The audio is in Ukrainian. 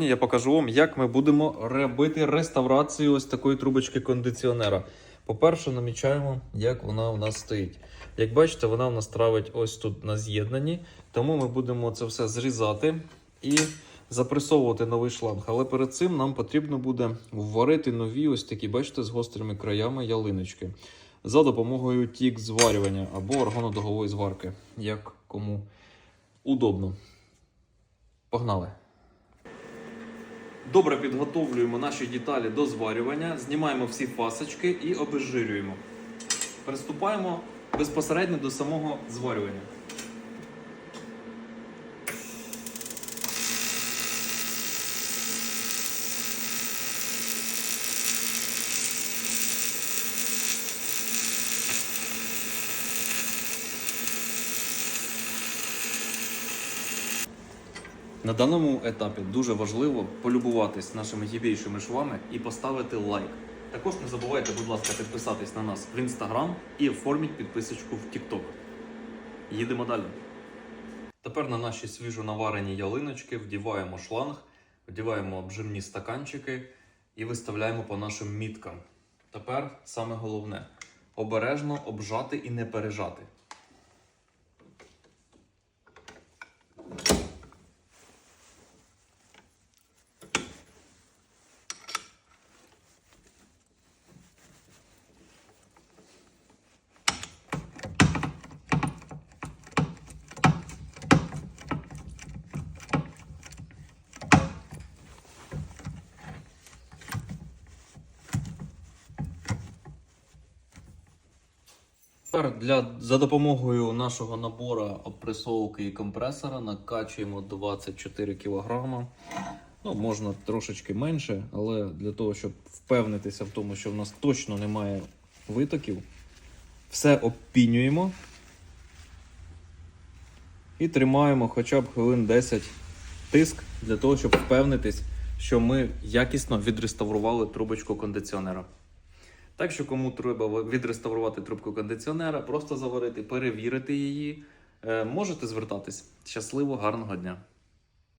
Сьогодні я покажу вам, як ми будемо робити реставрацію ось такої трубочки кондиціонера. По-перше, намічаємо, як вона у нас стоїть. Як бачите, вона у нас травить ось тут на з'єднанні, тому ми будемо це все зрізати і запресовувати новий шланг. Але перед цим нам потрібно буде вварити нові ось такі, бачите, з гострими краями ялиночки за допомогою тік зварювання або органодогової зварки, як кому удобно. Погнали! Добре підготовлюємо наші деталі до зварювання, знімаємо всі фасочки і обезжирюємо. Приступаємо безпосередньо до самого зварювання. На даному етапі дуже важливо полюбуватись нашими гібейшими швами і поставити лайк. Також не забувайте, будь ласка, підписатись на нас в інстаграм і оформіть підписочку в TikTok. Їдемо далі. Тепер на наші свіжо наварені ялиночки вдіваємо шланг, вдіваємо обжимні стаканчики і виставляємо по нашим міткам. Тепер саме головне обережно обжати і не пережати. Тепер для, за допомогою нашого набору опресовки і компресора накачуємо 24 кг. Ну, можна трошечки менше, але для того, щоб впевнитися в тому, що в нас точно немає витоків, все обпінюємо і тримаємо хоча б хвилин 10 тиск для того, щоб впевнитись, що ми якісно відреставрували трубочку кондиціонера. Так що, кому треба відреставрувати трубку кондиціонера, просто заварити, перевірити її, е, можете звертатись. Щасливо, гарного дня!